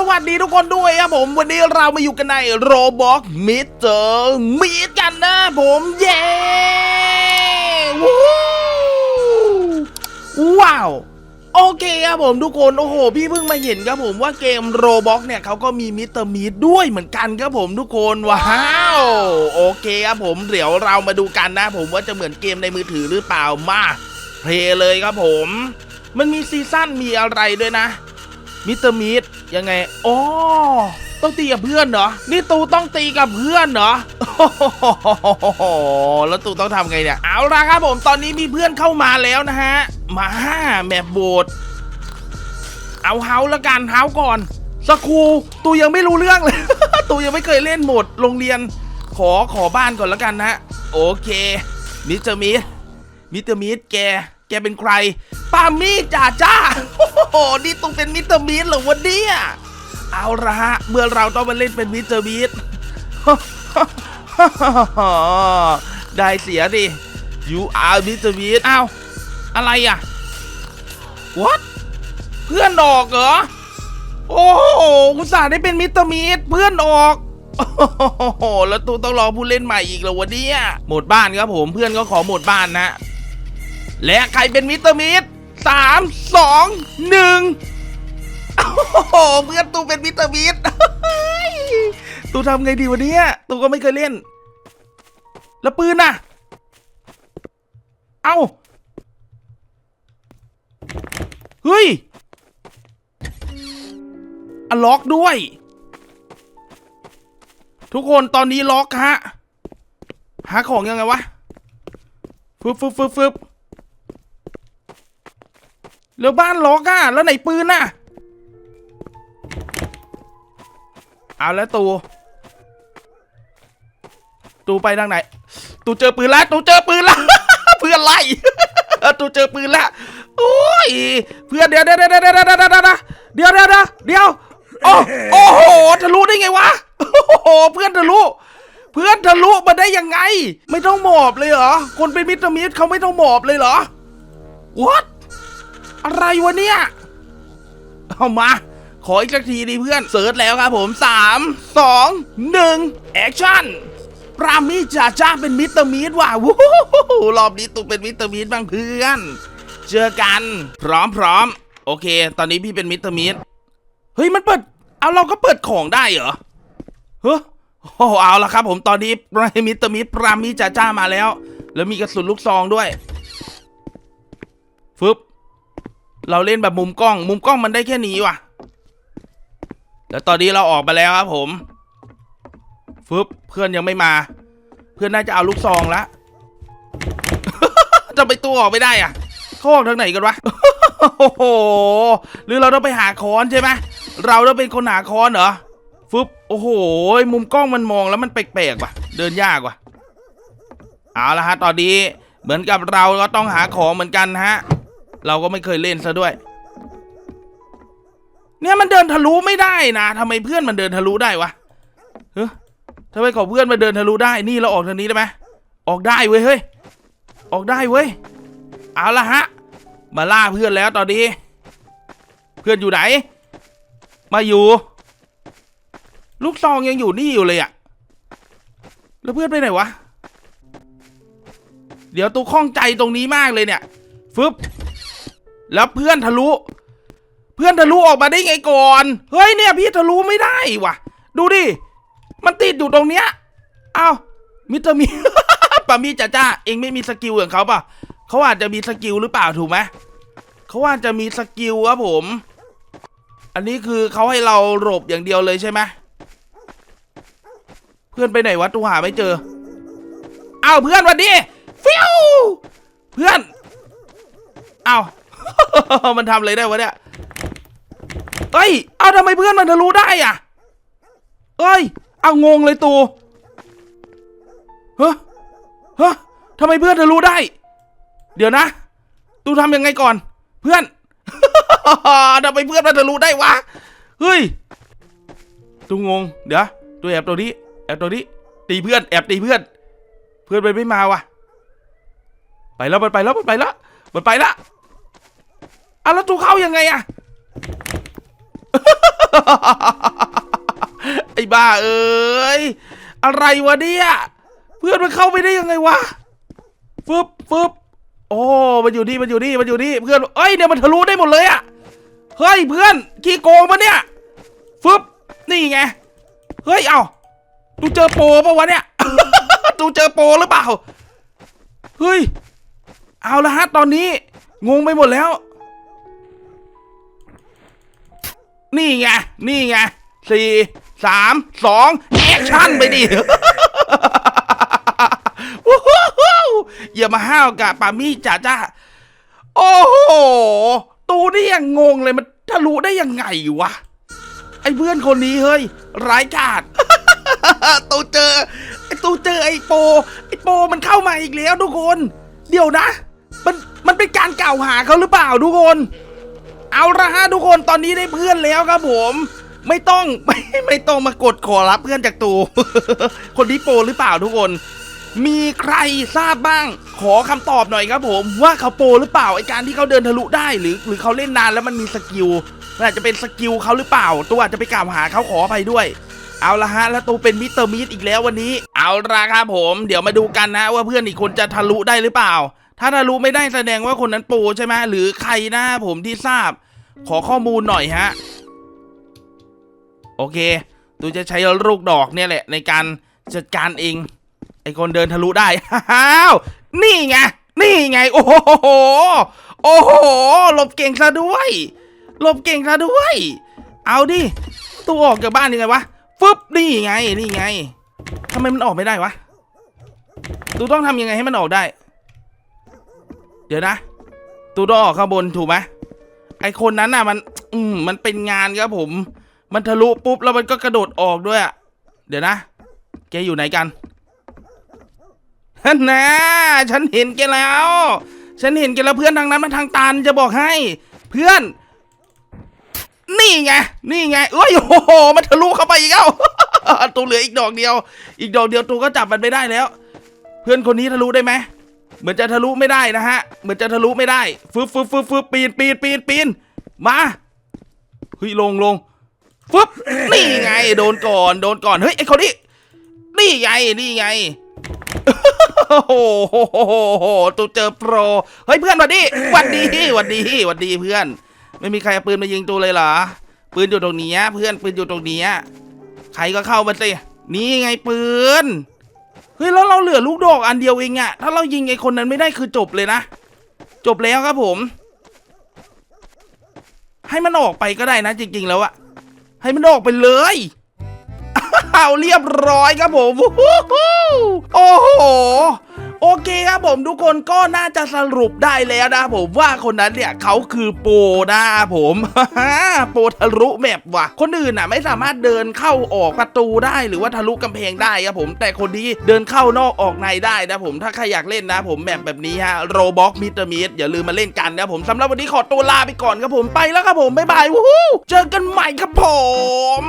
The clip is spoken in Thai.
สวัสดีทุกคนด้วยครับผม วันนี้เรามาอยู่กันในโรบอกมิเตอร์มีดกันนะผมเย้วู้ว้าวโอเคครับผมทุกคนโอ้โห พี่เพิ่งมาเห็นครับผมว่าเกมโรบอกเนี่ยเขาก็มีมิสเตอร์มีดด้วยเหมือนกันครับผมทุกคนว้าวโอเคครับผมเดี๋ยวเรามาดูกันนะผมว่าจะเหมือนเกมในมือถือหรือเปล่ามาเพลย์เลยครับผม มันมีซีซั่นมีอะไรด้วยนะ มิสเตอร์มีดยังไงอ๋อต้องตีกับเพื่อนเหรอ นี่ตูต้องตีกับเพื่อนเหรอโอ้แล้วตูต้องทำไงเนี่ย เอาละครับผม ตอนนี้มีเพื่อนเข้ามาแล้วนะฮะ มาแมปโบดเอาเฮาละกันเฮาก่อนสกูตูยังไม่รู้เรื่องเลย ตูยังไม่เคยเล่นโหมดโรงเรียน ขอขอบ้านก่อนละกันนะโอเค มิสเตอร์มีดมิสเตอร์มีดแก แกเป็นใครปามี่จ่าจ้า โอ้โห นี่ต้องเป็นมิสเตอร์มีดเหรอวันนี้เอาละฮะ เมื่อเราต้องมาเล่นเป็นมิสเตอร์มีดได้เสียดิ you are Mr. Beast อ้าว อะไรอะ what เพื่อนออกเหรอ โอ้โหอุตส่าห์ได้เป็นมิสเตอร์มีดเพื่อนออกโอ้โหแล้วตูต้องรอผู้เล่นใหม่อีกเหรอวันนี้หมดบ้านครับผมเพื่อนก็ขอหมดบ้านนะ และใครเป็นมิสเตอร์มิส สามสองหนึ่งโอ้โหเพื่อนตูเป็นมิสเตอร์มิสตูทำไงดีวันนี้ตูก็ไม่เคยเล่น แล้วปืนน่ะ เอ้า เฮ้ยอล็อกด้วย ทุกคนตอนนี้ล็อกฮะ หาของยังไงวะฟึบฟึบฟึบฟึบ แล้วบ้านล็อกอะแล้วไหนปืนน่ะเอาแล้วตูตูไปทางไหน ตูเจอปืนแล้วตูเจอปืนแล้วเพื่อนไล่ตูเจอปืนแล้วโอ้ยเพื่อนเดี๋ยวเดี๋ยวเดี๋ยวเดี๋ยวเดี๋ยวเดี๋ยวเดี๋ยวเดี๋ยวเดี๋ยวเดี๋ยวโอ้โอ้โหทะลุได้ไงวะโอ้โหเพื่อนทะลุเพื่อนทะลุมาได้ยังไง ไม่ต้องหมอบเลยเหรอคนเป็นมิตรมิตรเขาไม่ต้องหมอบเลยเหรอ what อะไรวะเนี่ย เอามา ขออีกสักทีดิเพื่อน เสิร์ชแล้วครับผม 3 2 1แอคชั่นปรามีจ่าจ้าเป็นมิสเตอร์มีดว่ะวู้ฮู้รอบนี้ตูเป็นมิสเตอร์มีดบ้างเพื่อน เจอกัน พร้อมพร้อมโอเค ตอนนี้พี่เป็นมิสเตอร์มีดเฮ้ยมันเปิด เอาเราก็เปิดของได้เหรอเฮ้โอ้เอาละครับ ผมตอนนี้ไรมิสเตอร์มิสปรามีจ่าจ้ามาแล้ว แล้วมีกระสุนลูกซองด้วยฟึบ เราเล่นแบบมุมกล้อง มุมกล้องมันได้แค่นี้ว่ะ แล้วตอนนี้เราออกมาแล้วครับผมฟึบเพื่อนยังไม่มา เพื่อนน่าจะเอาลูกซองละจะไปตัวออกไม่ได้อะเขาออกทางไหนกันวะโอ้โหหรือเราต้องไปหาค้อนใช่ไหมเราต้องเป็นคนหาค้อนเหรอฟึบโอ้โห มุมกล้องมันมองแล้วมันแปลกๆว่ะ เดินยากว่ะเอาละฮะ ตอนนี้เหมือนกับเราก็ต้องหาของเหมือนกันฮะ เราก็ไม่เคยเล่นซะด้วย เนี่ยมันเดินทะลุไม่ได้นะทำไมเพื่อนมันเดินทะลุได้วะเฮ้ยทำไมของเพื่อนมันเดินทะลุได้ นี่เราออกทางนี้ได้ไหมออกได้เว้ยเฮ้ย ออกได้เว้ย เอาละฮะ มาล่าเพื่อนแล้วตอนนี้ เพื่อนอยู่ไหน มาอยู่ ลูกซองยังอยู่นี่อยู่เลยอะแล้วเพื่อนไปไหนวะ เดี๋ยวตูข้องใจตรงนี้มากเลยเนี่ย ฟึบ แล้วเพื่อนทะลุ เพื่อนทะลุออกมาได้ไงก่อน เฮ้ยเนี่ยพี่ทะลุไม่ได้ว่ะ ดูดิ มันติดอยู่ตรงเนี้ย เอ้ามิสเตอร์มีปามีจ้าจ้าเองไม่มีสกิลอย่างเขาป่ะเขาอาจจะมีสกิลหรือเปล่าถูกไหมเขาอาจจะมีสกิลครับผม อันนี้คือเขาให้เราหลบอย่างเดียวเลยใช่ไหมเพื่อนไปไหนวะตูหาไม่เจออ้าวเพื่อนวันดีฟิวเพื่อนอ้าว มันทำอะไรได้วะเนี่ยเอ้ย เอาทำไมเพื่อนมันทะลุได้อะเอ้ย เอางงเลยตูเฮ้เฮ้ทำไมเพื่อนทะลุได้ เดี๋ยวนะ ตูทำยังไงก่อน เพื่อนทำไมเพื่อนมันทะลุได้วะ เฮ้ย ตูงง เดี๋ยว ตัวแอบตัวนี้ แอบตัวนี้ ตีเพื่อน แอบตีเพื่อน เพื่อนไปไม่มาว่ะ ไปแล้วมันไปแล้วมันไปแล้วมันไปแล้ว อะแล้วตูเข้ายังไงอะไอ้บ้าเอ้ยอะไรวะเนี่ยเพื่อนมันเข้าไปได้ยังไงวะฟึบฟึบโอ้มันอยู่นี่มันอยู่นี่มันอยู่นี่เพื่อนเอ้ยเนี่ยมันทะลุได้หมดเลยอะเฮ้ยเพื่อนขี้โกงปะเนี่ยฟึบนี่ไงเฮ้ยเอ้าตูเจอโปรปะวะเนี่ยตูเจอโปรหรือเปล่าเฮ้ยเอาละฮะตอนนี้งงไปหมดแล้ว นี่ไง นี่ไงสี่สามสองแอคชั่นไปดิวู้ฮู้ฮู้อย่ามาห้าวกับปามี่จ้าจ้าโอ้โห ตูนี่ยังงงเลยมันทะลุได้ยังไงวะ ไอ้เพื่อนคนนี้เฮ้ย ร้ายกาจตูเจอ ไอ้ตูเจอไอ้โป ไอ้โปมันเข้ามาอีกแล้วทุกคน เดี๋ยวนะ มัน มันเป็นการกล่าวหาเขาหรือเปล่าทุกคน เอาละฮะทุกคนตอนนี้ได้เพื่อนแล้วครับผม ไม่ต้องไม่ไม่ต้องมากดขอรับเพื่อนจากตูคนนี้โปรหรือเปล่าทุกคน มีใครทราบบ้าง ขอคำตอบหน่อยครับผม ว่าเขาโปรหรือเปล่าไอการที่เขาเดินทะลุได้หรือ หรือเขาเล่นนานแล้วมันมีสกิลมันอาจจะเป็นสกิลเขาหรือเปล่า ตัวอาจจะไปกล่าวหาเขาขออภัยด้วยเอาละฮะแล้วตูเป็นมิสเตอร์มีดอีกแล้ววันนี้ เอาละครับผม เดี๋ยวมาดูกันนะว่าเพื่อนอีกคนจะทะลุได้หรือเปล่า ถ้าทะลุไม่ได้แสดงว่าคนนั้นโปรใช่ไหมหรือใครนะผมที่ทราบ ขอข้อมูลหน่อยฮะ โอเคตูจะใช้ลูกดอกเนี่ยแหละ ในการจัดการเอง ไอคนเดินทะลุได้อ้าวนี่ไง นี่ไง โอ้โห โอ้โห หลบเก่งซะด้วย หลบเก่งซะด้วย เอาดิตัวออกจากบ้านยังไงวะ ฟึบ นี่ไง นี่ไงทำไมมันออกไม่ได้วะตูต้องทำยังไงให้มันออกได้ เดี๋ยวนะ ตูต้อออกข้างบนถูกไหมไอคนนั้นน่ะ มัน อืมมันเป็นงานครับผม มันทะลุปุ๊บแล้วมันก็กระโดดออกด้วยอะเดี๋ยวนะ แกอยู่ไหนกันฮันนะฉันเห็นแกแล้ว ฉันเห็นแกแล้วเพื่อนทางนั้นมันทางตันจะบอกให้ เพื่อน นี่ไง นี่ไง เอ้ยโอ้โห มันทะลุเข้าไปอีกแล้วตัวเหลืออีกดอกเดียว อีกดอกเดียวตัวก็จับมันไม่ได้แล้ว เพื่อนคนนี้ทะลุได้ไหม เหมือนจะทะลุไม่ได้นะฮะ เหมือนจะทะลุไม่ได้ฟึบฟึบฟึบฟึบปีนปีนปีนปีนมาเฮ้ยลงลงฟึบนี่ไง โดนก่อนโดนก่อนเฮ้ยไอคนนี้นี่ไงนี่ไงโอ้โหตูเจอโปรเฮ้ยเพื่อนวัดดีหวัดดีหวัดดีหวัดดีเพื่อน ไม่มีใครเอาปืนมายิงตูเลยเหรอปืนอยู่ตรงนี้เพื่อนปืนอยู่ตรงนี้ใครก็เข้ามาสินี่ไงปืน เฮ้ยแล้วเราเหลือลูกดอกอันเดียวเองอะถ้าเรายิงไอ้คนนั้นไม่ได้คือจบเลยนะ จบแล้วครับผม ให้มันออกไปก็ได้นะจริง ๆ แล้วอะให้มันออกไปเลยเอาเรียบร้อยครับผมโอ้โห โอเคครับผมทุกคนก็น่าจะสรุปได้แล้วนะผมว่าคนนั้นเนี่ยเขาคือโปรนะผมโปรทะลุแมปว่ะ คนอื่นน่ะไม่สามารถเดินเข้าออกประตูได้หรือว่าทะลุกำแพงได้ครับผม แต่คนนี้เดินเข้านอกออกในได้นะผมถ้าใครอยากเล่นนะผมแมปแบบนี้ฮะโรบ็อกมิเตอร์มิอย่าลืมมาเล่นกันนะผมสำหรับวันนี้ขอตัวลาไปก่อนครับผมไปแล้วครับผมบ๊ายบายวู้ฮู้เจอกันใหม่ครับผม